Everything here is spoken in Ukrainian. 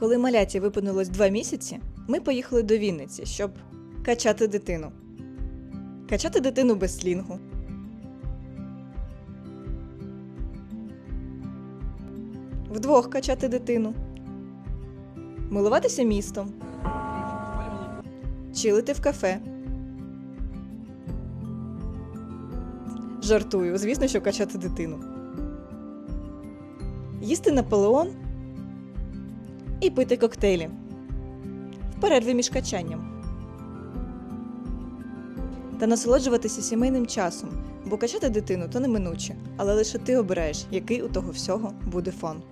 Коли маляті виповнилось два місяці, ми поїхали до Вінниці, щоб качати дитину. Качати дитину без слінгу. Вдвох качати дитину. Милуватися містом. Чилити в кафе. Жартую, звісно, що качати дитину. Їсти Наполеон і пити коктейлі в перерві між качанням. Та насолоджуватися сімейним часом, бо качати дитину то неминуче, але лише ти обираєш, який у того всього буде фон.